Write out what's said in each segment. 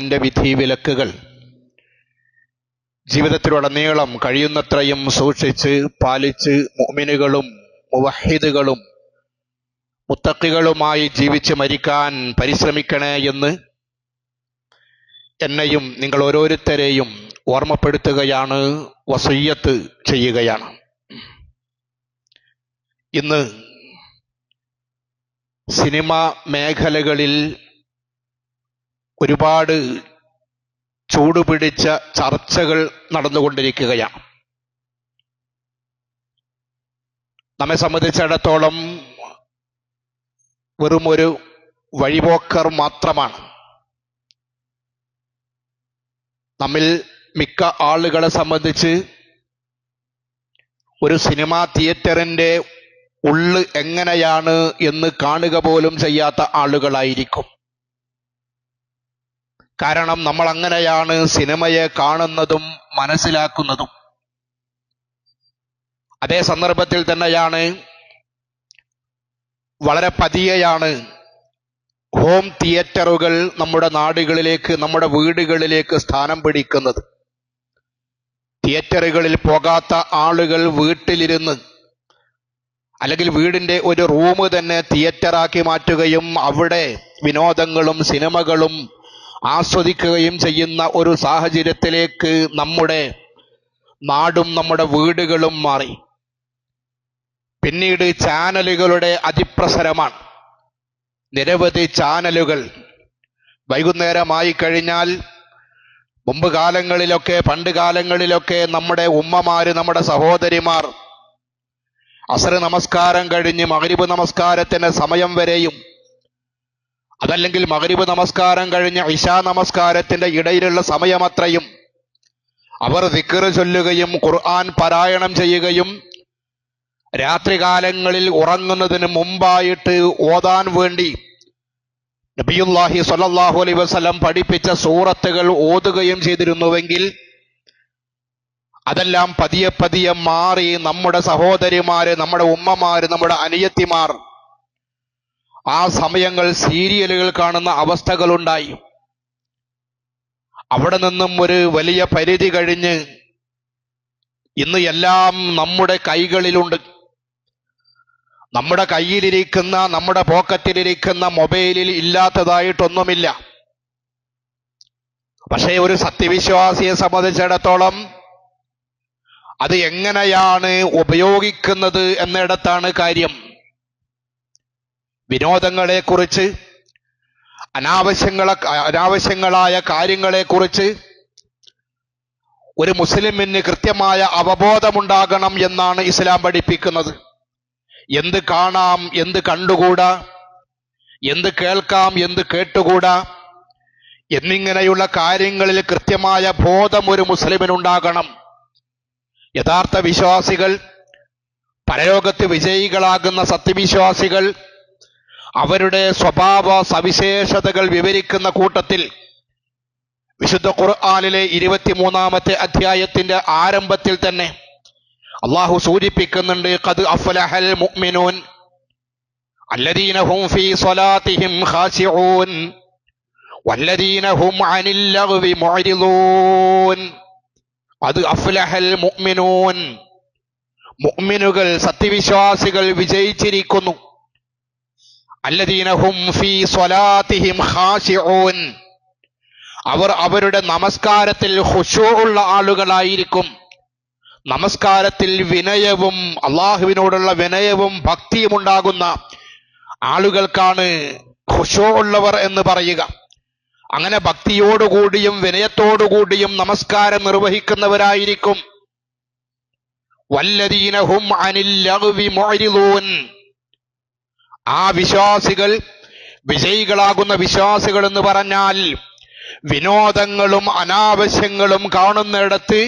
അള്ളാഹുവിന്റെ വിധി വിലക്കുകൾ ജീവിതത്തിലുടനീളം കഴിയുന്നത്രയും സൂക്ഷിച്ച് പാലിച്ച് മുഅ്മിനുകളും മുവഹിദുകളും മുത്തക്കികളുമായി ജീവിച്ച് മരിക്കാൻ പരിശ്രമിക്കണേ എന്ന് എന്നെയും നിങ്ങൾ ഓരോരുത്തരെയും ഓർമ്മപ്പെടുത്തുകയാണ് വസയ്യത്ത് ചെയ്യുകയാണ്. ഇന്ന് സിനിമ മേഖലകളിൽ ഒരുപാട് ചൂടുപിടിച്ച ചർച്ചകൾ നടന്നുകൊണ്ടിരിക്കുകയാണ്. നമ്മെ സംബന്ധിച്ചിടത്തോളം വെറും ഒരു വഴിപോക്കർ മാത്രമാണ്. നമ്മിൽ മിക്ക ആളുകളെ സംബന്ധിച്ച് ഒരു സിനിമാ തിയേറ്ററിന്റെ ഉള്ള് എങ്ങനെയാണ് എന്ന് കാണുക പോലും ചെയ്യാത്ത ആളുകളായിരിക്കും. കാരണം നമ്മൾ അങ്ങനെയാണ് സിനിമയെ കാണുന്നതും മനസ്സിലാക്കുന്നതും. അതേ സന്ദർഭത്തിൽ തന്നെയാണ് വളരെ പതിയെയാണ് ഹോം തിയേറ്ററുകൾ നമ്മുടെ നാടുകളിലേക്ക് നമ്മുടെ വീടുകളിലേക്ക് സ്ഥാനം പിടിക്കുന്നത്. തിയേറ്ററുകളിൽ പോകാത്ത ആളുകൾ വീട്ടിലിരുന്ന് അല്ലെങ്കിൽ വീടിന്റെ ഒരു റൂം തന്നെ തിയേറ്ററാക്കി മാറ്റുകയും അവിടെ വിനോദങ്ങളും സിനിമകളും ആസ്വദിക്കുകയും ചെയ്യുന്ന ഒരു സാഹചര്യത്തിലേക്ക് നമ്മുടെ നാടും നമ്മുടെ വീടുകളും മാറി. പിന്നീട് ചാനലുകളുടെ അതിപ്രസരമാണ്. നിരവധി ചാനലുകൾ വൈകുന്നേരമായി കഴിഞ്ഞാൽ മുമ്പ് കാലങ്ങളിലൊക്കെ പണ്ട് കാലങ്ങളിലൊക്കെ നമ്മുടെ ഉമ്മമാര് നമ്മുടെ സഹോദരിമാർ അസറ് നമസ്കാരം കഴിഞ്ഞ് മകരിബ് നമസ്കാരത്തിന് സമയം വരെയും അതല്ലെങ്കിൽ മകരിബ് നമസ്കാരം കഴിഞ്ഞ ഇശാ നമസ്കാരത്തിന്റെ ഇടയിലുള്ള സമയമത്രയും. അവർ ദിക്കറ് ചൊല്ലുകയും ഖുർആൻ പാരായണം ചെയ്യുകയും രാത്രികാലങ്ങളിൽ ഉറങ്ങുന്നതിന് മുമ്പായിട്ട് ഓതാൻ വേണ്ടി നബിയുല്ലാഹി സ്വല്ലല്ലാഹു അലൈ വസ്ലം പഠിപ്പിച്ച സൂറത്തുകൾ ഓതുകയും ചെയ്തിരുന്നുവെങ്കിൽ അതെല്ലാം പതിയെ പതിയെ മാറി നമ്മുടെ സഹോദരിമാര് നമ്മുടെ ഉമ്മമാര് നമ്മുടെ അനിയത്തിമാർ ആ സമയങ്ങൾ സീരിയലുകൾ കാണുന്ന അവസ്ഥകളുണ്ടായി. അവിടെ നിന്നും ഒരു വലിയ പരിധി കഴിഞ്ഞ് ഇന്ന് എല്ലാം നമ്മുടെ കൈകളിലുണ്ട്. നമ്മുടെ കയ്യിലിരിക്കുന്ന നമ്മുടെ പോക്കറ്റിലിരിക്കുന്ന മൊബൈലിൽ ഇല്ലാത്തതായിട്ടൊന്നുമില്ല. പക്ഷേ ഒരു സത്യവിശ്വാസിയെ സംബന്ധിച്ചിടത്തോളം അത് എങ്ങനെയാണ് ഉപയോഗിക്കുന്നത് എന്നിടത്താണ് കാര്യം. വിനോദങ്ങളെ കുറിച്ച് അനാവശ്യങ്ങളെ അനാവശ്യങ്ങളായ കാര്യങ്ങളെ കുറിച്ച് ഒരു മുസ്ലിമിന് കൃത്യമായ അവബോധമുണ്ടാകണം എന്നാണ് ഇസ്ലാം പഠിപ്പിക്കുന്നത്. എന്ത് കാണാം എന്ത് കണ്ടുകൂടാ എന്ത് കേൾക്കാം എന്ത് കേട്ടുകൂടാ എന്നിങ്ങനെയുള്ള കാര്യങ്ങളിൽ കൃത്യമായ ബോധം ഒരു മുസ്ലിമിനുണ്ടാകണം. യഥാർത്ഥ വിശ്വാസികൾ പരലോകത്ത് വിജയികളാകുന്ന സത്യവിശ്വാസികൾ അവരുടെ സ്വഭാവ സവിശേഷതകൾ വിവരിക്കുന്ന കൂട്ടത്തിൽ വിശുദ്ധ ഖുർആാനിലെ ഇരുപത്തിമൂന്നാമത്തെ അധ്യായത്തിന്റെ ആരംഭത്തിൽ തന്നെ അള്ളാഹു സൂചിപ്പിക്കുന്നുണ്ട് കത് അഫ്ലഹൽ മുഅ്മിനൂൻ അല്ലദീനഹും ഫീ സ്വലാത്തിഹിം ഖാശിഊൻ വല്ലദീനഹും അനിൽ ലഗ്വി മുഅ്രിദൂൻ അത് അഫ്ലഹൽ മുഅ്മിനൂൻ മുഅ്മിനുകൾ സത്യവിശ്വാസികൾ വിജയിച്ചിരിക്കുന്നു. അല്ലദീനഹും ഫീ സ്വലാത്തിഹിം അവർ അവരുടെ നമസ്കാരത്തിൽ ഖുശൂഉള്ള ആളുകളായിരിക്കും. നമസ്കാരത്തിൽ വിനയവും അള്ളാഹുവിനോടുള്ള വിനയവും ഭക്തിയും ഉണ്ടാകുന്ന ആളുകൾക്കാണ് ഉള്ളവർ എന്ന് പറയുക. അങ്ങനെ ഭക്തിയോടുകൂടിയും വിനയത്തോടുകൂടിയും നമസ്കാരം നിർവഹിക്കുന്നവരായിരിക്കും. വല്ലദീനഹും അനിൽ ആ വിശ്വാസികൾ വിജയികളാകുന്ന വിശ്വാസികൾ എന്ന് പറഞ്ഞാൽ വിനോദങ്ങളും അനാവശ്യങ്ങളും കാണുന്നിടത്ത്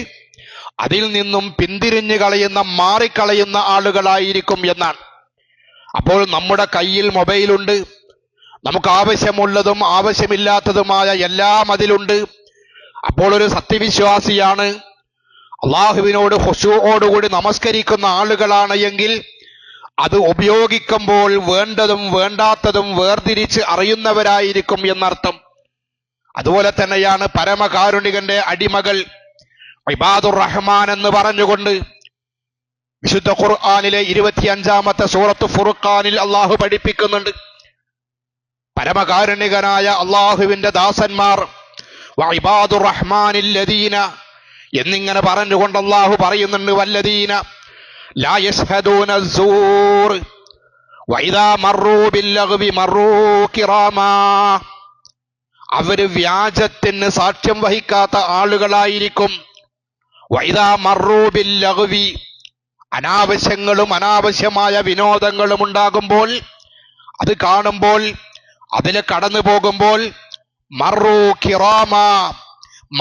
അതിൽ നിന്നും പിന്തിരിഞ്ഞു കളയുന്ന മാറിക്കളയുന്ന ആളുകളായിരിക്കും എന്നാണ്. അപ്പോൾ നമ്മുടെ കയ്യിൽ മൊബൈലുണ്ട് നമുക്ക് ആവശ്യമുള്ളതും ആവശ്യമില്ലാത്തതുമായ എല്ലാം അതിലുണ്ട്. അപ്പോൾ ഒരു സത്യവിശ്വാസിയാണ് അള്ളാഹുവിനോട് ഹുഷുവോടുകൂടി നമസ്കരിക്കുന്ന ആളുകളാണ് എങ്കിൽ അത് ഉപയോഗിക്കുമ്പോൾ വേണ്ടതും വേണ്ടാത്തതും വേർതിരിച്ച് അറിയുന്നവരായിരിക്കും എന്നർത്ഥം. അതുപോലെ തന്നെയാണ് പരമകാരുണികന്റെ അടിമകൾ ഇബാദുർ റഹ്മാൻ എന്ന് പറഞ്ഞുകൊണ്ട് വിശുദ്ധ ഖുർആാനിലെ ഇരുപത്തിയഞ്ചാമത്തെ സൂറത്ത് ഫുർഖാനിൽ അള്ളാഹു പഠിപ്പിക്കുന്നുണ്ട്. പരമകാരുണികനായ അള്ളാഹുവിന്റെ ദാസന്മാർ ഇബാദുർ റഹ്മാനില്ലദീന എന്നിങ്ങനെ പറഞ്ഞുകൊണ്ട് അള്ളാഹു പറയുന്നുണ്ട് വല്ലദീന لا يشهدون الزور وإذا مروا باللغو مروا كراما അവർ വ്യാജത്തിന് സാക്ഷ്യം വഹിക്കാത്ത ആളുകളായിരിക്കും. വൈദാ മറൂബിൽ ലഘുവി അനാവശ്യങ്ങളും അനാവശ്യമായ വിനോദങ്ങളും ഉണ്ടാകുമ്പോൾ അത് കാണുമ്പോൾ അതിൽ കടന്നു പോകുമ്പോൾ മറു കിറാമ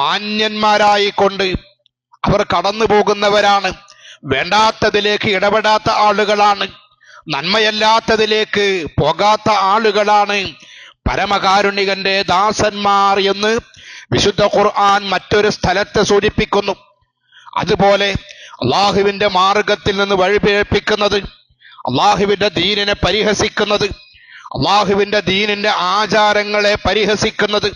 മാന്യന്മാരായിക്കൊണ്ട് അവർ കടന്നു പോകുന്നവരാണ്. വേണ്ടാത്തതിലേക്ക് ഇടപെടാത്ത ആളുകളാണ്. നന്മയല്ലാത്തതിലേക്ക് പോകാത്ത ആളുകളാണ് പരമകാരുണികന്റെ ദാസന്മാർ എന്ന് വിശുദ്ധ ഖുർആൻ മറ്റൊരു സ്ഥലത്ത് സൂചിപ്പിക്കുന്നു. അതുപോലെ അള്ളാഹുവിന്റെ മാർഗത്തിൽ നിന്ന് വഴിപിഴപ്പിക്കുന്നത് അള്ളാഹുവിന്റെ ദീനിനെ പരിഹസിക്കുന്നത് അള്ളാഹുവിന്റെ ദീനിന്റെ ആചാരങ്ങളെ പരിഹസിക്കുന്നത്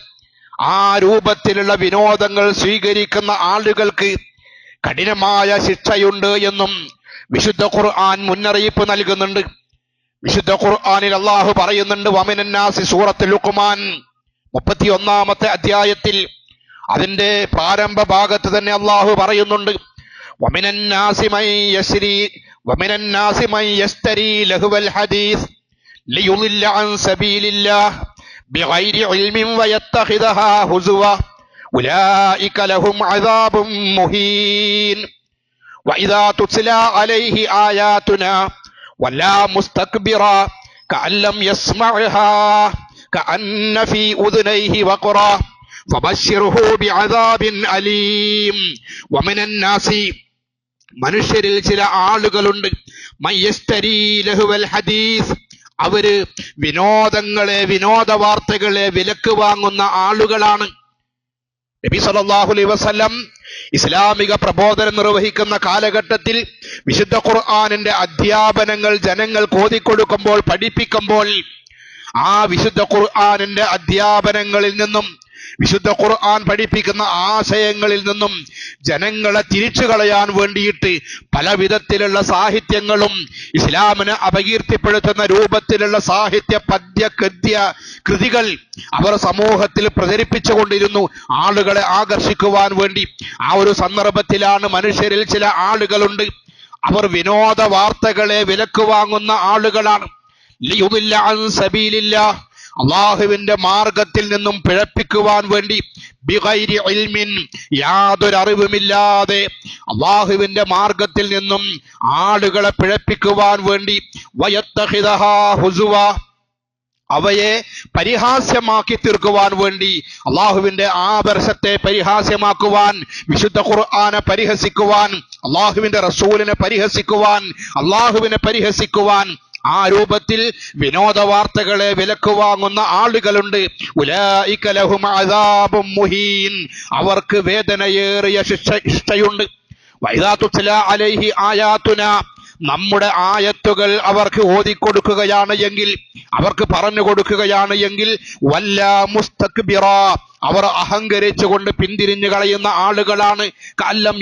ആ രൂപത്തിലുള്ള വിനോദങ്ങൾ സ്വീകരിക്കുന്ന ആളുകൾക്ക് കഠിനമായ ശിക്ഷയുണ്ട് എന്നും വിശുദ്ധ ഖുർആൻ മുന്നറിയിപ്പ് നൽകുന്നുണ്ട്. വിശുദ്ധ ഖുർആനിൽ അള്ളാഹു പറയുന്നുണ്ട് വമിനന്നാസി സൂറത്ത് ലുക്കുമാൻ മുപ്പത്തി ഒന്നാമത്തെ അധ്യായത്തിൽ. അതിന്റെ പ്രാരംഭ ഭാഗത്ത് തന്നെ അള്ളാഹു പറയുന്നുണ്ട് ഹദീസ് ليضل عن سبيل الله بغير علم ويتخذها هزوا أولئك لهم عذاب مهين وإذا تتلى عليه آياتنا ولا مستكبرا كأن لم يسمعها كأن في أذنيه وقرا فبشره بعذاب أليم ومن الناس മനുഷ്യരിൽ ചില ആളുകളുണ്ട് മയ്യസ്തരീ ലഹുവൽ ഹദീസ് അവര് വിനോദങ്ങളെ വിനോദ വാർത്തകളെ വിലക്ക് വാങ്ങുന്ന ആളുകളാണ് നബി സല്ലല്ലാഹു അലൈഹി വസല്ലം ഇസ്ലാമിക പ്രബോധനം നിർവഹിക്കുന്ന കാലഘട്ടത്തിൽ വിശുദ്ധ ഖുർആനിന്റെ അധ്യാപനങ്ങൾ ജനങ്ങൾ കോതിക്കൊടുക്കുമ്പോൾ പഠിപ്പിക്കുമ്പോൾ ആ വിശുദ്ധ ഖുർആനിന്റെ അധ്യാപനങ്ങളിൽ നിന്നും വിശുദ്ധ ഖുർആൻ പഠിപ്പിക്കുന്ന ആശയങ്ങളിൽ നിന്നും ജനങ്ങളെ തിരിച്ചു കളയാൻ വേണ്ടിയിട്ട് പല വിധത്തിലുള്ള സാഹിത്യങ്ങളും ഇസ്ലാമിനെ അപകീർത്തിപ്പെടുത്തുന്ന രൂപത്തിലുള്ള സാഹിത്യ പദ്യ ഗദ്യ കൃതികൾ അവർ സമൂഹത്തിൽ പ്രചരിപ്പിച്ചുകൊണ്ടിരുന്നു. ആളുകളെ ആകർഷിക്കുവാൻ വേണ്ടി. ആ ഒരു സന്ദർഭത്തിലാണ് മനുഷ്യരിൽ ചില ആളുകളുണ്ട്. അവർ വിനോദ വാർത്തകളെ വിലക്ക് വാങ്ങുന്ന ആളുകളാണ്. അള്ളാഹുവിന്റെ മാർഗത്തിൽ നിന്നും പിഴപ്പിക്കുവാൻ വേണ്ടി ബിഗൈരി ഇൽമിൻ യാതൊരു അറിവുമില്ലാതെ അള്ളാഹുവിന്റെ മാർഗത്തിൽ നിന്നും ആളുകളെ പിഴപ്പിക്കുവാൻ വേണ്ടി ഹുസുവ അവയെ പരിഹാസ്യമാക്കി തീർക്കുവാൻ വേണ്ടി അള്ളാഹുവിന്റെ ആദർശത്തെ പരിഹാസ്യമാക്കുവാൻ വിശുദ്ധ ഖുർആാനെ പരിഹസിക്കുവാൻ അള്ളാഹുവിന്റെ റസൂലിനെ പരിഹസിക്കുവാൻ അള്ളാഹുവിനെ പരിഹസിക്കുവാൻ ആ രൂപത്തിൽ വിനോദ വാർത്തകളെ വിലക്ക് വാങ്ങുന്ന ആളുകളുണ്ട്. അവർക്ക് വേദനയേറിയ ശിക്ഷ ഇഷ്ടയുണ്ട് വൈദാ തുത്ല അലൈഹി ആയാതുന. നമ്മുടെ ആയത്തുകൾ അവർക്ക് ഓതിക്കൊടുക്കുകയാണ് എങ്കിൽ അവർക്ക് പറഞ്ഞു കൊടുക്കുകയാണ് എങ്കിൽ വല്ല മുസ്തക്ബിറ അവർ അഹങ്കരിച്ചുകൊണ്ട് പിന്തിരിഞ്ഞു കളയുന്ന ആളുകളാണ്. കല്ലം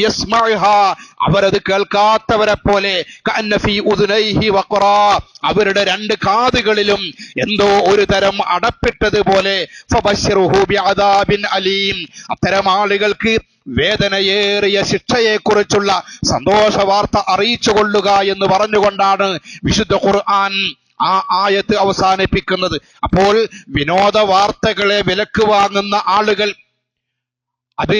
അവരത് കേൾക്കാത്തവരെ പോലെ അവരുടെ രണ്ട് കാതുകളിലും എന്തോ ഒരു തരം അടപ്പിട്ടതുപോലെ അത്തരം ആളുകൾക്ക് വേദനയേറിയ ശിക്ഷയെക്കുറിച്ചുള്ള സന്തോഷ വാർത്ത അറിയിച്ചു കൊള്ളുക എന്ന് പറഞ്ഞുകൊണ്ടാണ് വിശുദ്ധ ഖുർആൻ ആ ആയത്ത് അവസാനിപ്പിക്കുന്നത്. അപ്പോൾ വിനോദ വാർത്തകളെ വിലക്ക് വാങ്ങുന്ന ആളുകൾ അത്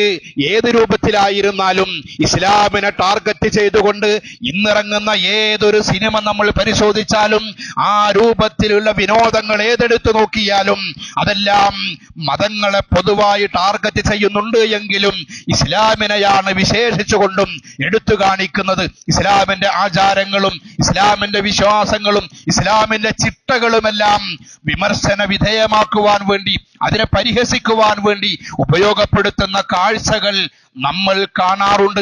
ഏത് രൂപത്തിലായിരുന്നാലും ഇസ്ലാമിനെ ടാർഗറ്റ് ചെയ്തുകൊണ്ട് ഇന്നിറങ്ങുന്ന ഏതൊരു സിനിമ നമ്മൾ പരിശോധിച്ചാലും ആ രൂപത്തിലുള്ള വിനോദങ്ങൾ ഏതെടുത്തു നോക്കിയാലും അതെല്ലാം മതങ്ങളെ പൊതുവായി ടാർഗറ്റ് ചെയ്യുന്നുണ്ട് എങ്കിലും ഇസ്ലാമിനെയാണ് വിശേഷിച്ചുകൊണ്ടും എടുത്തു കാണിക്കുന്നത്. ഇസ്ലാമിന്റെ ആചാരങ്ങളും ഇസ്ലാമിന്റെ വിശ്വാസങ്ങളും ഇസ്ലാമിന്റെ ചിട്ടകളുമെല്ലാം വിമർശന വിധേയമാക്കുവാൻ വേണ്ടി അതിനെ പരിഹസിക്കുവാൻ വേണ്ടി ഉപയോഗപ്പെടുത്തുന്ന കാഴ്ചകൾ നമ്മൾ കാണാറുണ്ട്.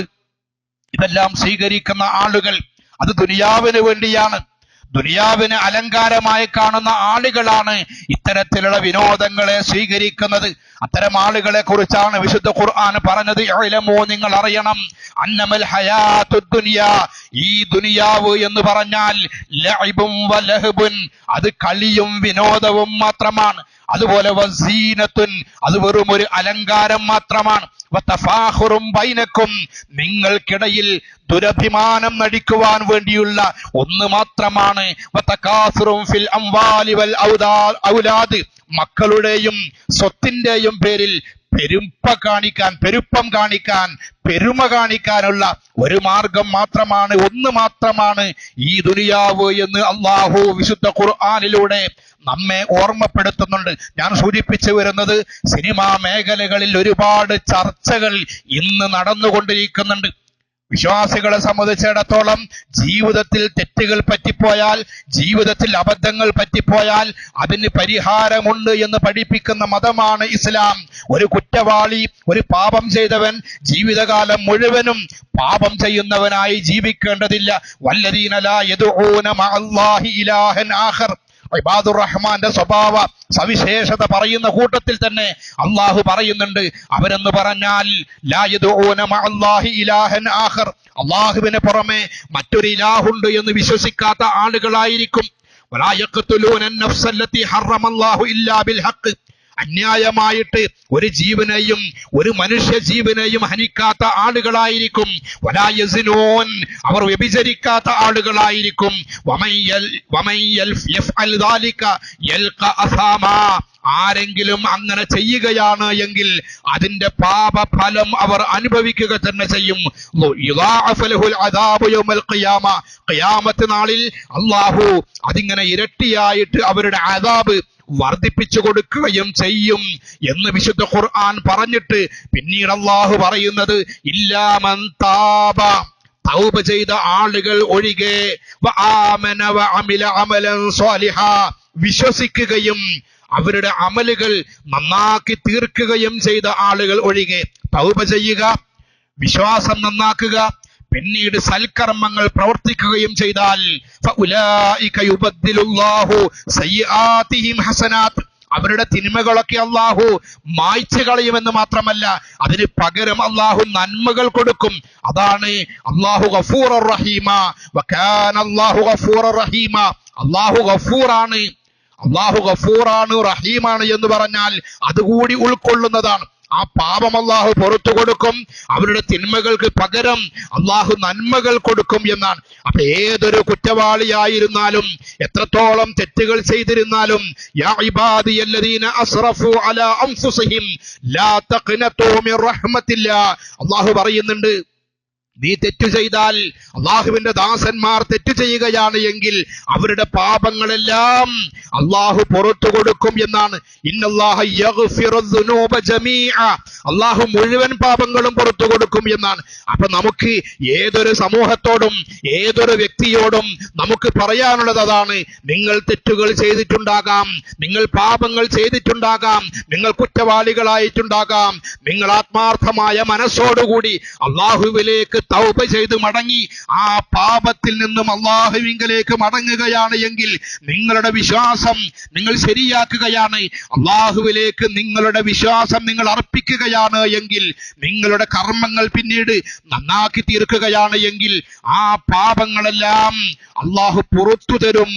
ഇതെല്ലാം സ്വീകരിക്കുന്ന ആളുകൾ അത് ദുനിയാവിന് വേണ്ടിയാണ്. ദുനിയാവിന് അലങ്കാരമായി കാണുന്ന ആളുകളാണ് ഇത്തരത്തിലുള്ള വിനോദങ്ങളെ സ്വീകരിക്കുന്നത്. അത്തരം ആളുകളെ കുറിച്ചാണ് വിശുദ്ധ ഖുർആൻ പറഞ്ഞത്. ഇഅ്ലമൂ നിങ്ങൾ അറിയണം. അന്നമൽ ഹയാത്തു ഈ ദുനിയാവ് എന്ന് പറഞ്ഞാൽ അത് കളിയും വിനോദവും മാത്രമാണ്. അതുപോലെ വസീനത്തുൻ അത് വെറും ഒരു അലങ്കാരം മാത്രമാണ്. ബൈനക്കും നിങ്ങൾക്കിടയിൽ ദുരഭിമാനം നടിക്കുവാൻ വേണ്ടിയുള്ള ഒന്ന് മാത്രമാണ്. ഫിൽ അംവാലി വൽ ഔലാദ്. മക്കളുടെയും സ്വത്തിന്റെയും പേരിൽ പെരുപ്പ കാണിക്കാൻ പെരുപ്പം കാണിക്കാൻ പെരുമ കാണിക്കാനുള്ള ഒരു മാർഗം മാത്രമാണ് ഒന്ന് മാത്രമാണ് ഈ ദുനിയാവ് എന്ന് അള്ളാഹു വിശുദ്ധ ഖുർആാനിലൂടെ നമ്മെ ഓർമ്മപ്പെടുത്തുന്നുണ്ട്. ഞാൻ സൂചിപ്പിച്ചു വരുന്നത് സിനിമാ മേഖലകളിൽ ഒരുപാട് ചർച്ചകൾ ഇന്ന് നടന്നുകൊണ്ടിരിക്കുന്നുണ്ട്. വിശ്വാസികളെ സംബന്ധിച്ചിടത്തോളം ജീവിതത്തിൽ തെറ്റുകൾ പറ്റിപ്പോയാൽ ജീവിതത്തിൽ അബദ്ധങ്ങൾ പറ്റിപ്പോയാൽ അതിന് പരിഹാരമുണ്ട് എന്ന് പഠിപ്പിക്കുന്ന മതമാണ് ഇസ്ലാം. ഒരു കുറ്റവാളി ഒരു പാപം ചെയ്തവൻ ജീവിതകാലം മുഴുവനും പാപം ചെയ്യുന്നവനായി ജീവിക്കേണ്ടതില്ല. വല്ലദീനലാ യദുഊന മഅല്ലാഹി ഇലാഹൻ ആഖർ. ഇബാദുർ റഹ്മാന്റെ സ്വഭാവ സവിശേഷത പറയുന്ന കൂട്ടത്തിൽ തന്നെ അള്ളാഹു പറയുന്നുണ്ട്. അവരെന്ന് പറഞ്ഞാൽ ഇലാഹൻ അള്ളാഹുവിന് പുറമെ മറ്റൊരു ഇലാഹുണ്ട് എന്ന് വിശ്വസിക്കാത്ത ആളുകളായിരിക്കും. അന്യായമായിട്ട് ഒരു ജീവനെയും ഒരു മനുഷ്യ ജീവനെയും ഹനിക്കാത്ത ആളുകളായിരിക്കും. വലായസിനോൻ അവർ വ്യഭിചരിക്കാത്ത ആളുകളായിരിക്കും. ആരെങ്കിലും അങ്ങനെ ചെയ്യുകയാണ് എങ്കിൽ അതിന്റെ പാപഫലം അവർ അനുഭവിക്കുക തന്നെ ചെയ്യും. നാളിൽ അല്ലാഹു അതിങ്ങനെ ഇരട്ടിയായിട്ട് അവരുടെ അദാബ് വർദ്ധിപ്പിച്ചു കൊടുക്കുകയും ചെയ്യും എന്ന് വിശുദ്ധ ഖുർആൻ പറഞ്ഞിട്ട് പിന്നീട് അള്ളാഹു പറയുന്നത് ഇല്ലാമൻ താബ. ചെയ്ത ആളുകൾ ഒഴികെ വിശ്വസിക്കുകയും അവരുടെ അമലുകൾ നന്നാക്കി തീർക്കുകയും ചെയ്ത ആളുകൾ ഒഴികെ തൗബ ചെയ്യുക വിശ്വാസം നന്നാക്കുക പിന്നീട് സൽക്കർമ്മങ്ങൾ പ്രവർത്തിക്കുകയും ചെയ്താൽ അവരുടെ തിന്മകളൊക്കെ അള്ളാഹു മായ്ച്ചു കളയുമെന്ന് മാത്രമല്ല അതിന് പകരം അള്ളാഹു നന്മകൾ കൊടുക്കും. അതാണ് അള്ളാഹു ഗഫൂർ റഹീമ അള്ളാഹു ഗഫൂർ റഹീമ അള്ളാഹു ഗഫൂറാണ്. അള്ളാഹു ഗഫൂറാണ് റഹീമാണ് എന്ന് പറഞ്ഞാൽ അതുകൂടി ഉൾക്കൊള്ളുന്നതാണ്. ആ പാപം അള്ളാഹു പുറത്തു കൊടുക്കും. അവരുടെ തിന്മകൾക്ക് പകരം അള്ളാഹു നന്മകൾ കൊടുക്കും എന്നാണ്. അപ്പൊ ഏതൊരു കുറ്റവാളിയായിരുന്നാലും എത്രത്തോളം തെറ്റുകൾ ചെയ്തിരുന്നാലും അള്ളാഹു പറയുന്നുണ്ട് നീ തെറ്റു ചെയ്താൽ അള്ളാഹുവിന്റെ ദാസന്മാർ തെറ്റു ചെയ്യുകയാണ് എങ്കിൽ അവരുടെ പാപങ്ങളെല്ലാം അള്ളാഹു പുറത്തു കൊടുക്കും എന്നാണ്. അള്ളാഹു മുഴുവൻ പാപങ്ങളും പുറത്തു കൊടുക്കും എന്നാണ്. അപ്പൊ നമുക്ക് ഏതൊരു സമൂഹത്തോടും ഏതൊരു വ്യക്തിയോടും നമുക്ക് പറയാനുള്ളത് അതാണ്. നിങ്ങൾ തെറ്റുകൾ ചെയ്തിട്ടുണ്ടാകാം. നിങ്ങൾ പാപങ്ങൾ ചെയ്തിട്ടുണ്ടാകാം. നിങ്ങൾ കുറ്റവാളികളായിട്ടുണ്ടാകാം. നിങ്ങൾ ആത്മാർത്ഥമായ മനസ്സോടുകൂടി അള്ളാഹുവിലേക്ക് തൗബ ചെയ്ത് മടങ്ങി ആ പാപത്തിൽ നിന്നും അള്ളാഹുവിങ്കലേക്ക് മടങ്ങുകയാണ് എങ്കിൽ നിങ്ങളുടെ വിശ്വാസം നിങ്ങൾ ശരിയാക്കുകയാണ്. അള്ളാഹുവിലേക്ക് നിങ്ങളുടെ വിശ്വാസം നിങ്ങൾ അർപ്പിക്കുകയാണ് എങ്കിൽ നിങ്ങളുടെ കർമ്മങ്ങൾ പിന്നീട് നന്നാക്കി തീർക്കുകയാണ് എങ്കിൽ ആ പാപങ്ങളെല്ലാം അള്ളാഹു പുറത്തു തരും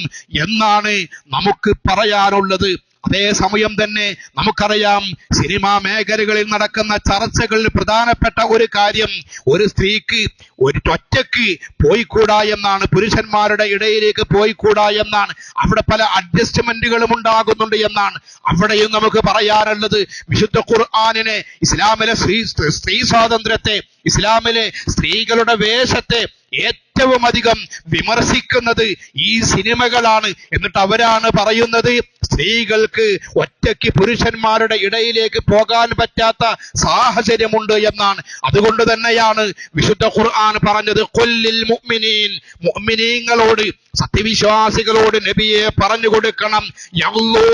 എന്നാണ് നമുക്ക് പറയാനുള്ളത്. അതേസമയം തന്നെ നമുക്കറിയാം സിനിമാ മേഖലകളിൽ നടക്കുന്ന ചർച്ചകളിൽ പ്രധാനപ്പെട്ട ഒരു കാര്യം ഒരു സ്ത്രീക്ക് ഒരു ഒറ്റയ്ക്ക് പോയിക്കൂടാ എന്നാണ് പുരുഷന്മാരുടെ ഇടയിലേക്ക് പോയിക്കൂടാ എന്നാണ് അവിടെ പല അഡ്ജസ്റ്റ്മെന്റുകളും ഉണ്ടാകുന്നുണ്ട് എന്നാണ്. അവിടെയും നമുക്ക് പറയാനുള്ളത് വിശുദ്ധ ഖുർആാനിനെ ഇസ്ലാമിലെ സ്ത്രീ സ്ത്രീ സ്വാതന്ത്ര്യത്തെ ഇസ്ലാമിലെ സ്ത്രീകളുടെ വേഷത്തെ ഏറ്റവും അധികം വിമർശിക്കുന്നത് ഈ സിനിമകളാണ് എന്നിട്ട് അവരാണ് പറയുന്നത് സ്ത്രീകൾക്ക് ഒറ്റയ്ക്ക് പുരുഷന്മാരുടെ ഇടയിലേക്ക് പോകാൻ പറ്റാത്ത സാഹചര്യമുണ്ട് എന്നാണ്. അതുകൊണ്ട് തന്നെയാണ് വിശുദ്ധ ഖുർആൻ പറഞ്ഞത് കൊല്ലിൽ മുഅ്മിനീൻ. മുഅ്മിനീങ്ങളോട് സത്യവിശ്വാസികളോട് നബിയെ പറഞ്ഞു കൊടുക്കണം.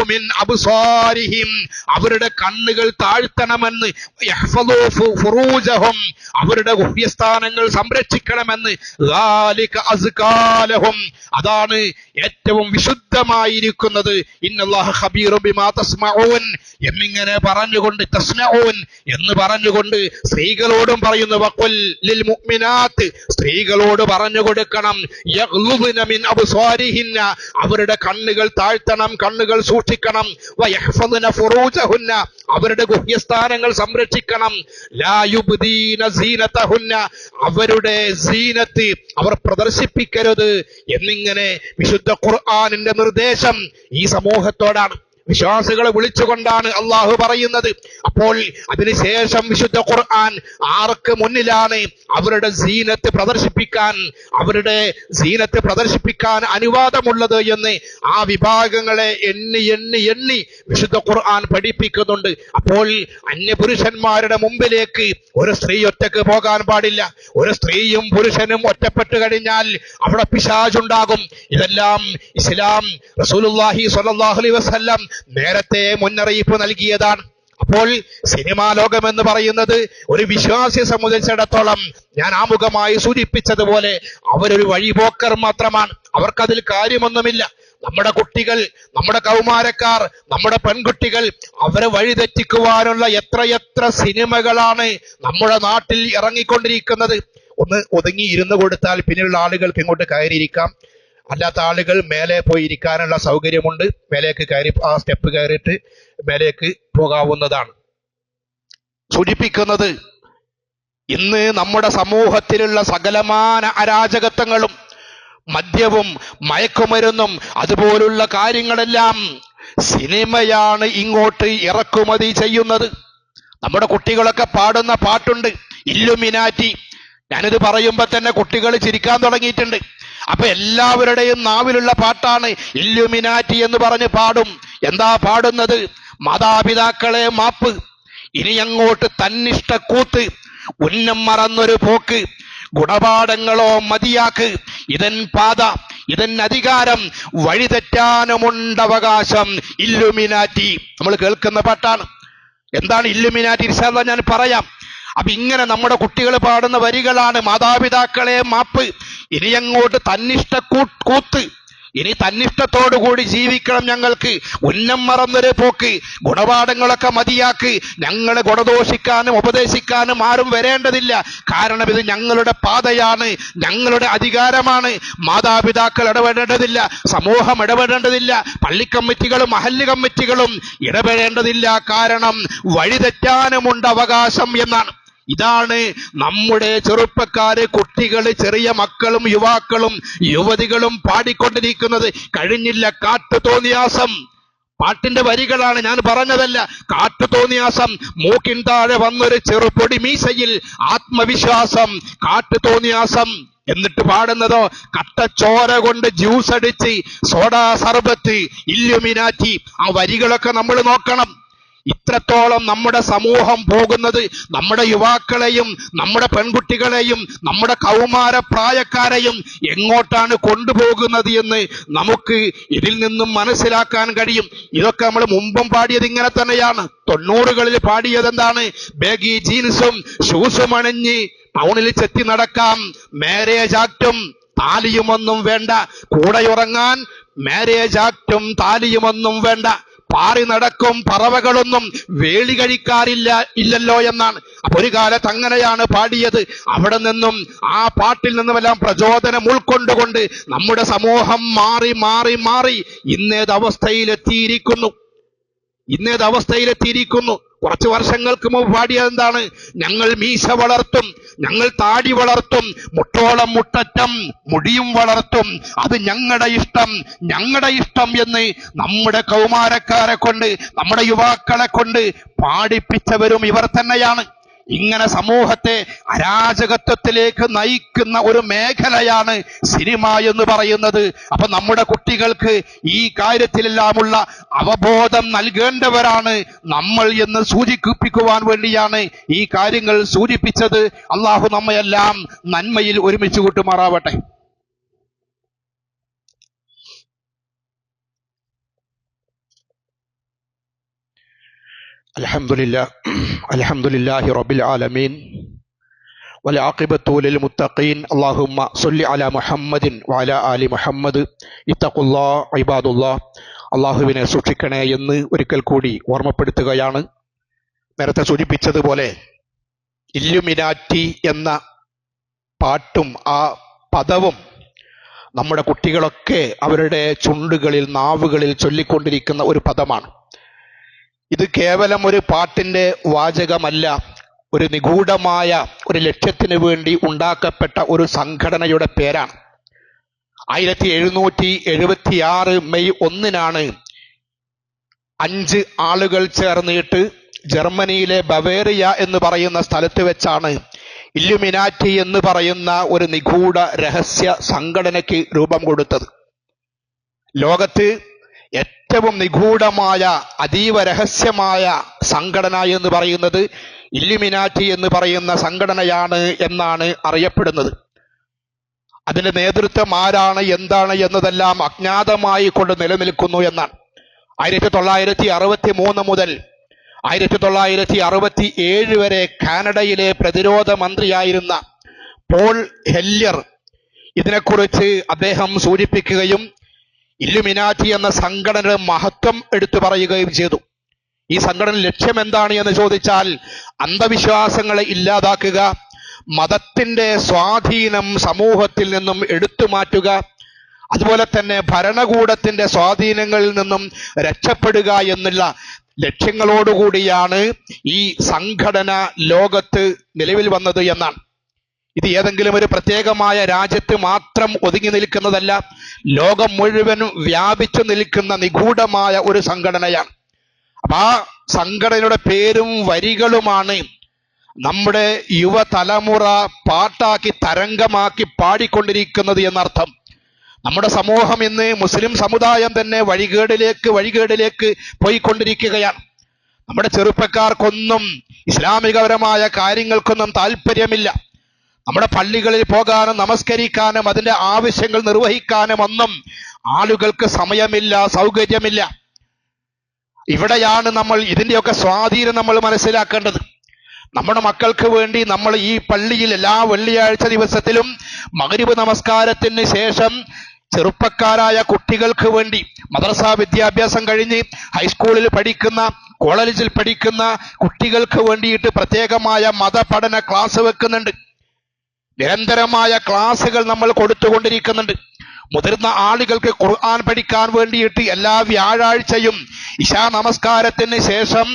മിൻ അബ്സാരിഹിം. അവരുടെ കണ്ണുകൾ താഴ്ത്തണമെന്ന്. ഫുറൂജഹും. അവരുടെ ഗുഹ്യസ്ഥാനങ്ങൾ സംരക്ഷിക്കണമെന്ന്. അതാണ് ഏറ്റവും വിശുദ്ധമായിരിക്കുന്നത്. എന്നിങ്ങനെ പറഞ്ഞുകൊണ്ട് എന്ന് പറഞ്ഞുകൊണ്ട് സ്ത്രീകളോടും പറയുന്നു സ്ത്രീകളോട് പറഞ്ഞു കൊടുക്കണം അവരുടെ കണ്ണുകൾ താഴ്ത്തണം കണ്ണുകൾ സൂക്ഷിക്കണം. അവരുടെ ഗുഹ്യസ്ഥാനങ്ങൾ സംരക്ഷിക്കണം. അവരുടെ സീനത്ത് അവർ പ്രദർശിപ്പിക്കരുത് എന്നിങ്ങനെ വിശുദ്ധ ഖുർആനിന്റെ നിർദ്ദേശം ഈ സമൂഹത്തോടാണ്. വിശ്വാസികളെ വിളിച്ചുകൊണ്ടാണ് അള്ളാഹു പറയുന്നത്. അപ്പോൾ അതിനുശേഷം വിശുദ്ധ ഖുർആൻ ആർക്ക് മുന്നിലാണ് അവരുടെ സീനത്ത് പ്രദർശിപ്പിക്കാൻ അവരുടെ സീനത്ത് പ്രദർശിപ്പിക്കാൻ അനുവാദമുള്ളത് എന്ന് ആ വിഭാഗങ്ങളെ എണ്ണി എണ്ണി എണ്ണി വിശുദ്ധ ഖുർആൻ പഠിപ്പിക്കുന്നുണ്ട്. അപ്പോൾ അന്യപുരുഷന്മാരുടെ മുമ്പിലേക്ക് ഒരു സ്ത്രീ ഒറ്റയ്ക്ക് പോകാൻ പാടില്ല. ഒരു സ്ത്രീയും പുരുഷനും ഒറ്റപ്പെട്ടു കഴിഞ്ഞാൽ അവിടെ പിശാചുണ്ടാകും. ഇതെല്ലാം ഇസ്ലാം റസൂലുള്ളാഹി സ്വല്ലല്ലാഹു അലൈഹി വസല്ലം നേരത്തെ മുന്നറിയിപ്പ് നൽകിയതാണ്. അപ്പോൾ സിനിമാ ലോകം എന്ന് പറയുന്നത് ഒരു വിശ്വാസിയെ സംബന്ധിച്ചിടത്തോളം ഞാൻ ആമുഖമായി സൂചിപ്പിച്ചതുപോലെ അവരൊരു വഴിപോക്കർ മാത്രമാണ്. അവർക്കതിൽ കാര്യമൊന്നുമില്ല. നമ്മുടെ കുട്ടികൾ നമ്മുടെ കൗമാരക്കാർ നമ്മുടെ പെൺകുട്ടികൾ അവരെ വഴിതെറ്റിക്കുവാനുള്ള എത്രയെത്ര സിനിമകളാണ് നമ്മുടെ നാട്ടിൽ ഇറങ്ങിക്കൊണ്ടിരിക്കുന്നത്. ഒന്ന് ഒതുങ്ങി ഇരുന്നു കൊടുത്താൽ പിന്നെയുള്ള ആളുകൾക്ക് ഇങ്ങോട്ട് കയറിയിരിക്കാം. അല്ലാത്ത ആളുകൾ മേലെ പോയി ഇരിക്കാനുള്ള സൗകര്യമുണ്ട്. മേലേക്ക് കയറി ആ സ്റ്റെപ്പ് കയറിയിട്ട് മേലേക്ക് പോകാവുന്നതാണ്. സൂചിപ്പിക്കുന്നത് ഇന്ന് നമ്മുടെ സമൂഹത്തിലുള്ള സകലമാന അരാജകത്വങ്ങളും മദ്യവും മയക്കുമരുന്നും അതുപോലുള്ള കാര്യങ്ങളെല്ലാം സിനിമയാണ് ഇങ്ങോട്ട് ഇറക്കുമതി ചെയ്യുന്നത്. നമ്മുടെ കുട്ടികളൊക്കെ പാടുന്ന പാട്ടുണ്ട്. ഇല്ലുമിനാറ്റി. ഞാനിത് പറയുമ്പോൾ തന്നെ കുട്ടികൾ ചിരിക്കാൻ തുടങ്ങിയിട്ടുണ്ട്. അപ്പൊ എല്ലാവരുടെയും നാവിലുള്ള പാട്ടാണ് ഇല്ലുമിനാറ്റി എന്ന് പറഞ്ഞ് പാടും. എന്താ പാടുന്നത്? മാതാപിതാക്കളെ മാപ്പ്. ഇനി അങ്ങോട്ട് തന്നിഷ്ട കൂത്ത്. ഉന്നം മറന്നൊരു പോക്ക്. ഗുണപാഠങ്ങളോ മതിയാക്ക്. ഇതൻ പാത ഇതൻ അധികാരം. വഴിതെറ്റാനുമുണ്ട് അവകാശം ഇല്ലുമിനാറ്റി. നമ്മൾ കേൾക്കുന്ന പാട്ടാണ്. എന്താണ് ഇല്ലുമിനാറ്റി? ഞാൻ പറയാം. അപ്പൊ ഇങ്ങനെ നമ്മുടെ കുട്ടികൾ പാടുന്ന വരികളാണ് മാതാപിതാക്കളെ മാപ്പ്. ഇനി അങ്ങോട്ട് തന്നിഷ്ട കൂത്ത്. ഇനി തന്നിഷ്ടത്തോടു കൂടി ജീവിക്കണം ഞങ്ങൾക്ക്. ഉന്നം മറന്നൊരു പോക്ക്. ഗുണപാഠങ്ങളൊക്കെ മതിയാക്ക്. ഞങ്ങളെ ഗുണദോഷിക്കാനും ഉപദേശിക്കാനും ആരും വരേണ്ടതില്ല. കാരണം ഇത് ഞങ്ങളുടെ പാതയാണ്. ഞങ്ങളുടെ അധികാരമാണ്. മാതാപിതാക്കൾ ഇടപെടേണ്ടതില്ല. സമൂഹം ഇടപെടേണ്ടതില്ല. പള്ളിക്കമ്മിറ്റികളും മഹല്ല് കമ്മിറ്റികളും ഇടപെടേണ്ടതില്ല. കാരണം വഴിതെറ്റാനുമുണ്ട് അവകാശം എന്നാണ്. ഇതാണ് നമ്മുടെ ചെറുപ്പക്കാര് കുട്ടികൾ ചെറിയ മക്കളും യുവാക്കളും യുവതികളും പാടിക്കൊണ്ടിരിക്കുന്നത്. കഴിഞ്ഞില്ല കാട്ടു തോന്നിയാസം. പാട്ടിന്റെ വരികളാണ് ഞാൻ പറഞ്ഞതല്ല. കാട്ടു തോന്നിയാസം. മൂക്കിൻ താഴെ വന്നൊരു ചെറുപൊടി മീശയിൽ ആത്മവിശ്വാസം. കാട്ടു തോന്നിയാസം. എന്നിട്ട് പാടുന്നതോ? കട്ടച്ചോര കൊണ്ട് ജ്യൂസ് അടിച്ച് സോഡാ സർബത്ത് ഇല്ലുമിനാറ്റി. ആ വരികളൊക്കെ നമ്മൾ നോക്കണം. ഇത്രത്തോളം നമ്മുടെ സമൂഹം പോകുന്നത് നമ്മുടെ യുവാക്കളെയും നമ്മുടെ പെൺകുട്ടികളെയും നമ്മുടെ കൗമാര പ്രായക്കാരെയും എങ്ങോട്ടാണ് കൊണ്ടുപോകുന്നത് എന്ന് നമുക്ക് ഇതിൽ നിന്നും മനസ്സിലാക്കാൻ കഴിയും. ഇതൊക്കെ നമ്മൾ മുമ്പും പാടിയത് ഇങ്ങനെ തന്നെയാണ്. തൊണ്ണൂറുകളിൽ പാടിയത് എന്താണ് ബേഗി ജീൻസും ഷൂസും അണിഞ്ഞ് ടൗണിൽ ചെത്തി നടക്കാം. മാരേജ് ആക്റ്റും താലിയുമൊന്നും വേണ്ട. കൂടെയുറങ്ങാൻ മാരേജ് ആക്റ്റും താലിയുമൊന്നും വേണ്ട. പാറി നടക്കും പറവകളൊന്നും വേളി കഴിക്കാറില്ല ഇല്ലല്ലോ എന്നാണ്. അപ്പൊ ഒരു കാലത്ത് അങ്ങനെയാണ് പാടിയത്. അവിടെ നിന്നും ആ പാട്ടിൽ നിന്നുമെല്ലാം പ്രചോദനം ഉൾക്കൊണ്ടുകൊണ്ട് നമ്മുടെ സമൂഹം മാറി മാറി മാറി ഇന്നേത് അവസ്ഥയിലെത്തിയിരിക്കുന്നു ഇന്നേത് അവസ്ഥയിലെത്തിയിരിക്കുന്നു കുറച്ച് വർഷങ്ങൾക്ക് മുമ്പ് പാടിയത് എന്താണ്? ഞങ്ങൾ മീശ വളർത്തും ഞങ്ങൾ താടി വളർത്തും മുട്ടോളം മുട്ടറ്റം മുടിയും വളർത്തും. അത് ഞങ്ങളുടെ ഇഷ്ടം ഞങ്ങളുടെ ഇഷ്ടം എന്ന് നമ്മുടെ കൗമാരക്കാരെ കൊണ്ട് നമ്മുടെ യുവാക്കളെ കൊണ്ട് പാടിപ്പിച്ചവരും ഇവർ തന്നെയാണ്. ഇങ്ങനെ സമൂഹത്തെ അരാജകത്വത്തിലേക്ക് നയിക്കുന്ന ഒരു മേഖലയാണ് സിനിമ എന്ന് പറയുന്നത്. അപ്പൊ നമ്മുടെ കുട്ടികൾക്ക് ഈ കാര്യത്തിലെല്ലാമുള്ള അവബോധം നൽകേണ്ടവരാണ് നമ്മൾ എന്ന് സൂചിപ്പിക്കുവാൻ വേണ്ടിയാണ് ഈ കാര്യങ്ങൾ സൂചിപ്പിച്ചത്. അള്ളാഹു നമ്മയെല്ലാം നന്മയിൽ ഒരുമിച്ച് കൂട്ടുമാറാവട്ടെ. الحمد لله الحمد لله رب العالمين والعاقبة للمتقين اللهم صل على محمد وعلى آل محمد اتقوا الله عباد الله അള്ളാഹുവിനെ സൂക്ഷിക്കണേ എന്ന് ഒരിക്കൽ കൂടി ഓർമ്മപ്പെടുത്തുകയാണ് നേരത്തെ സൂചിപ്പിച്ചതുപോലെ ഇല്ലുമിനാറ്റി എന്ന പാട്ടും ആ പദവും നമ്മുടെ കുട്ടികളൊക്കെ അവരുടെ ചുണ്ടുകളിൽ നാവുകളിൽ ചൊല്ലിക്കൊണ്ടിരിക്കുന്ന ഒരു പദമാണ് ഇത് കേവലം ഒരു പാട്ടിന്റെ വാചകമല്ല ഒരു നിഗൂഢമായ ഒരു ലക്ഷ്യത്തിന് വേണ്ടി ഉണ്ടാക്കപ്പെട്ട ഒരു സംഘടനയുടെ പേരാണ്. ആയിരത്തി എഴുന്നൂറ്റി എഴുപത്തി ആറ് മെയ് ഒന്നിനാണ് അഞ്ച് ആളുകൾ ചേർന്നിട്ട് ജർമ്മനിയിലെ ബവേറിയ എന്ന് പറയുന്ന സ്ഥലത്ത് വെച്ചാണ് ഇല്ലുമിനാറ്റി എന്ന് പറയുന്ന ഒരു നിഗൂഢ രഹസ്യ സംഘടനയ്ക്ക് രൂപം കൊടുത്തത്. ലോകത്ത് ഏറ്റവും നിഗൂഢമായ അതീവ രഹസ്യമായ സംഘടന എന്ന് പറയുന്നത് ഇല്ലുമിനാറ്റി എന്ന് പറയുന്ന സംഘടനയാണ് എന്നാണ് അറിയപ്പെടുന്നത്. അതിന്റെ നേതൃത്വം ആരാണ് എന്താണ് എന്നതെല്ലാം അജ്ഞാതമായി കൊണ്ട് നിലനിൽക്കുന്നു എന്നാണ്. ആയിരത്തി തൊള്ളായിരത്തി അറുപത്തി മൂന്ന് മുതൽ ആയിരത്തി തൊള്ളായിരത്തി അറുപത്തി ഏഴ് വരെ കാനഡയിലെ പ്രതിരോധ മന്ത്രിയായിരുന്ന പോൾ ഹെല്യർ ഇതിനെക്കുറിച്ച് അദ്ദേഹം സൂചിപ്പിക്കുകയും ഇല്ലുമിനാറ്റി എന്ന സംഘടനയുടെ മഹത്വം എടുത്തു പറയുകയും ചെയ്തു. ഈ സംഘടന ലക്ഷ്യം എന്താണ് എന്ന് ചോദിച്ചാൽ അന്ധവിശ്വാസങ്ങളെ ഇല്ലാതാക്കുക മതത്തിന്റെ സ്വാധീനം സമൂഹത്തിൽ നിന്നും എടുത്തു മാറ്റുക അതുപോലെ തന്നെ ഭരണകൂടത്തിന്റെ സ്വാധീനങ്ങളിൽ നിന്നും രക്ഷപ്പെടുക എന്നുള്ള ലക്ഷ്യങ്ങളോടുകൂടിയാണ് ഈ സംഘടന ലോകത്ത് നിലവിൽ വന്നത് എന്നാണ്. ഇത് ഏതെങ്കിലും ഒരു പ്രത്യേകമായ രാജ്യത്ത് മാത്രം ഒതുങ്ങി നിൽക്കുന്നതല്ല ലോകം മുഴുവനും വ്യാപിച്ചു നിൽക്കുന്ന നിഗൂഢമായ ഒരു സംഘടനയാണ്. അപ്പൊ ആ സംഘടനയുടെ പേരും വരികളുമാണ് നമ്മുടെ യുവതലമുറ പാട്ടാക്കി തരംഗമാക്കി പാടിക്കൊണ്ടിരിക്കുന്നത് എന്നർത്ഥം. നമ്മുടെ സമൂഹം ഇന്ന് മുസ്ലിം സമുദായം തന്നെ വഴികേടിലേക്ക് വഴികേടിലേക്ക് പോയിക്കൊണ്ടിരിക്കുകയാണ്. നമ്മുടെ ചെറുപ്പക്കാർക്കൊന്നും ഇസ്ലാമികപരമായ കാര്യങ്ങൾക്കൊന്നും താല്പര്യമില്ല. നമ്മുടെ പള്ളികളിൽ പോകാനും നമസ്കരിക്കാനും അതിന്റെ ആവശ്യങ്ങൾ നിർവഹിക്കാനും ഒന്നും ആളുകൾക്ക് സമയമില്ല സൗകര്യമില്ല. ഇവിടെയാണ് നമ്മൾ ഇതിന്റെയൊക്കെ സ്വാധീനം നമ്മൾ മനസ്സിലാക്കേണ്ടത്. നമ്മുടെ മക്കൾക്ക് വേണ്ടി നമ്മൾ ഈ പള്ളിയിൽ എല്ലാ വെള്ളിയാഴ്ച ദിവസത്തിലും മകരിവ് നമസ്കാരത്തിന് ശേഷം ചെറുപ്പക്കാരായ കുട്ടികൾക്ക് വേണ്ടി മദ്രസ വിദ്യാഭ്യാസം കഴിഞ്ഞ് ഹൈസ്കൂളിൽ പഠിക്കുന്ന കോളേജിൽ പഠിക്കുന്ന കുട്ടികൾക്ക് വേണ്ടിയിട്ട് പ്രത്യേകമായ മതപഠന ക്ലാസ് വെക്കുന്നുണ്ട്. നിരന്തരമായ ക്ലാസ്സുകൾ നമ്മൾ കൊടുത്തുകൊണ്ടിരിക്കുന്നുണ്ട്. മുതിർന്ന ആളുകൾക്ക് ഖുർആൻ പഠിക്കാൻ വേണ്ടിയിട്ട് എല്ലാ വ്യാഴാഴ്ചയും ഇശാ നമസ്കാരത്തിന് ശേഷം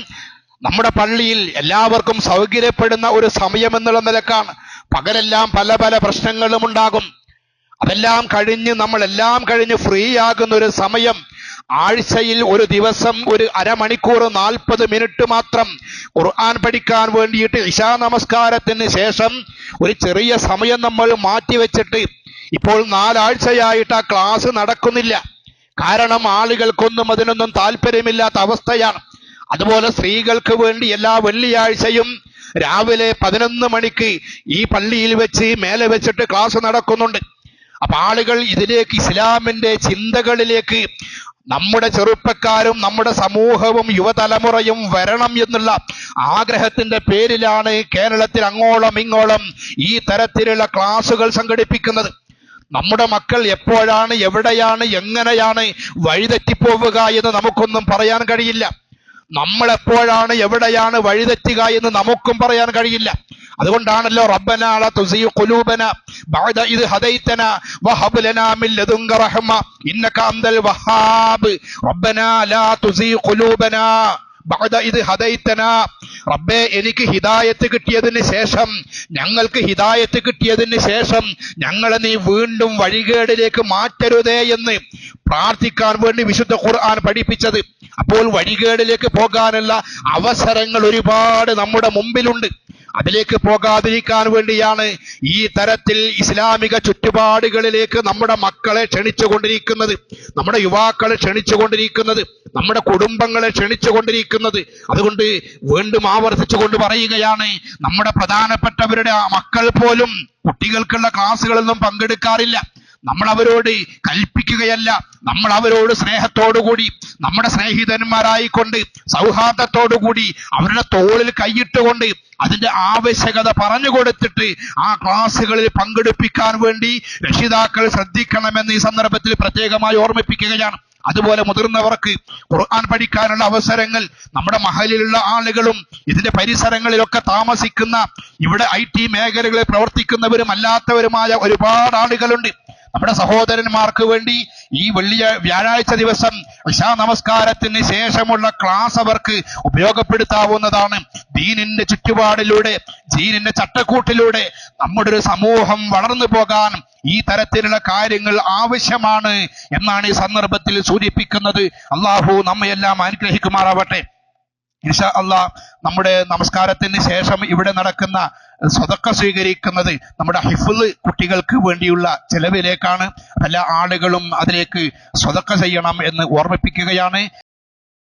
നമ്മുടെ പള്ളിയിൽ എല്ലാവർക്കും സൗകര്യപ്പെടുന്ന ഒരു സമയം എന്നുള്ള നിലക്കാണ്. പകലെല്ലാം പല പല പ്രശ്നങ്ങളും ഉണ്ടാകും. അതെല്ലാം കഴിഞ്ഞ് നമ്മളെല്ലാം കഴിഞ്ഞ് ഫ്രീ ആകുന്ന ഒരു സമയം ആഴ്ചയിൽ ഒരു ദിവസം ഒരു അരമണിക്കൂർ നാൽപ്പത് മിനിറ്റ് മാത്രം ഖുർആൻ പഠിക്കാൻ വേണ്ടിയിട്ട് ഇഷാ നമസ്കാരത്തിന് ശേഷം ഒരു ചെറിയ സമയം നമ്മൾ മാറ്റിവെച്ചിട്ട് ഇപ്പോൾ നാലാഴ്ചയായിട്ട് ആ ക്ലാസ് നടക്കുന്നില്ല. കാരണം ആളുകൾക്കൊന്നും അതിനൊന്നും താല്പര്യമില്ലാത്ത അവസ്ഥയാണ്. അതുപോലെ സ്ത്രീകൾക്ക് വേണ്ടി എല്ലാ വെള്ളിയാഴ്ചയും രാവിലെ പതിനൊന്ന് മണിക്ക് ഈ പള്ളിയിൽ വെച്ച് മേലെ വെച്ചിട്ട് ക്ലാസ് നടക്കുന്നുണ്ട്. അപ്പൊ ആളുകൾ ഇതിലേക്ക് ഇസ്ലാമിന്റെ ചിന്തകളിലേക്ക് നമ്മുടെ ചെറുപ്പക്കാരും നമ്മുടെ സമൂഹവും യുവതലമുറയും വരണം എന്നുള്ള ആഗ്രഹത്തിന്റെ പേരിലാണ് കേരളത്തിൽ അങ്ങോളം ഇങ്ങോളം ഈ തരത്തിലുള്ള ക്ലാസുകൾ സംഘടിപ്പിക്കുന്നത്. നമ്മുടെ മക്കൾ എപ്പോഴാണ് എവിടെയാണ് എങ്ങനെയാണ് വഴിതെറ്റിപ്പോവുക എന്ന് നമുക്കൊന്നും പറയാൻ കഴിയില്ല. നമ്മൾ എപ്പോഴാണ് എവിടെയാണ് വഴിതെറ്റുക എന്ന് നമുക്കും പറയാൻ കഴിയില്ല. അതുകൊണ്ടാണല്ലോ റബ്ബന ലാ തുസിയ് ബഅദ വഹബ് ലനാ റഹ്മ ഇന്നക വഹാബ് റബ്ബനാ ലാ ബഅദ റബ്ബേ എനിക്ക് ഹിദായത്ത് കിട്ടിയതിന് ശേഷം ഞങ്ങൾക്ക് ഹിദായത്ത് കിട്ടിയതിന് ശേഷം ഞങ്ങളെ നീ വീണ്ടും വഴികേടിലേക്ക് മാറ്റരുതേ എന്ന് പ്രാർത്ഥിക്കാൻ വേണ്ടി വിശുദ്ധ ഖുർആൻ പഠിപ്പിച്ചത്. അപ്പോൾ വഴികേടിലേക്ക് പോകാനുള്ള അവസരങ്ങൾ ഒരുപാട് നമ്മുടെ മുമ്പിലുണ്ട്. അതിലേക്ക് പോകാതിരിക്കാൻ വേണ്ടിയാണ് ഈ തരത്തിൽ ഇസ്ലാമിക ചുറ്റുപാടുകളിലേക്ക് നമ്മുടെ മക്കളെ ക്ഷണിച്ചുകൊണ്ടിരിക്കുന്നത് നമ്മുടെ യുവാക്കളെ ക്ഷണിച്ചുകൊണ്ടിരിക്കുന്നത് നമ്മുടെ കുടുംബങ്ങളെ ക്ഷണിച്ചുകൊണ്ടിരിക്കുന്നത്. അതുകൊണ്ട് വീണ്ടും ആവർത്തിച്ചുകൊണ്ട് പറയുകയാണ് നമ്മുടെ പ്രധാനപ്പെട്ടവരുടെ മക്കൾ പോലും കുട്ടികൾക്കുള്ള ക്ലാസ്സുകളൊന്നും പങ്കെടുക്കാറില്ല. നമ്മൾ അവരോട് കൽപ്പിക്കുകയല്ല. നമ്മൾ അവരോട് സ്നേഹത്തോടുകൂടി നമ്മുടെ സ്നേഹിതന്മാരായിക്കൊണ്ട് സൗഹാർദ്ദത്തോടുകൂടി അവരുടെ തോളിൽ കൈയിട്ടുകൊണ്ട് അതിന്റെ ആവശ്യകത പറഞ്ഞു കൊടുത്തിട്ട് ആ ക്ലാസ്സുകളിൽ പങ്കെടുപ്പിക്കാൻ വേണ്ടി രക്ഷിതാക്കൾ ശ്രദ്ധിക്കണമെന്ന് ഈ സന്ദർഭത്തിൽ പ്രത്യേകമായി ഓർമ്മിപ്പിക്കുകയാണ്. അതുപോലെ മുതിർന്നവർക്ക് ഖുർആൻ പഠിക്കാനുള്ള അവസരങ്ങൾ നമ്മുടെ മഹലിലുള്ള ആളുകളും ഇതിന്റെ പരിസരങ്ങളിലൊക്കെ താമസിക്കുന്ന ഇവിടെ ഐ ടി മേഖലകളിൽ പ്രവർത്തിക്കുന്നവരും അല്ലാത്തവരുമായ ഒരുപാട് ആളുകളുണ്ട്. നമ്മുടെ സഹോദരന്മാർക്ക് വേണ്ടി ഈ വെള്ളിയ വ്യാഴാഴ്ച ദിവസം ഇഷാ നമസ്കാരത്തിന് ശേഷമുള്ള ക്ലാസ് അവർക്ക് ഉപയോഗപ്പെടുത്താവുന്നതാണ്. ദീനിന്റെ ചുറ്റുപാടിലൂടെ ദീനിന്റെ ചട്ടക്കൂട്ടിലൂടെ നമ്മുടെ ഒരു സമൂഹം വളർന്നു പോകാൻ ഈ തരത്തിലുള്ള കാര്യങ്ങൾ ആവശ്യമാണ് എന്നാണ് ഈ സന്ദർഭത്തിൽ സൂചിപ്പിക്കുന്നത്. അള്ളാഹു നമ്മയെല്ലാം അനുഗ്രഹിക്കുമാറാവട്ടെ. ഇൻഷാ അള്ളാ നമ്മുടെ നമസ്കാരത്തിന് ശേഷം ഇവിടെ നടക്കുന്ന സ്വതക്ക സ്വീകരിക്കുന്നത് നമ്മുടെ ഹിഫുൽ കുട്ടികൾക്ക് വേണ്ടിയുള്ള ചെലവിലേക്കാണ്. പല ആളുകളും അതിലേക്ക് സ്വതക്ക ചെയ്യണം എന്ന് ഓർമ്മിപ്പിക്കുകയാണ്.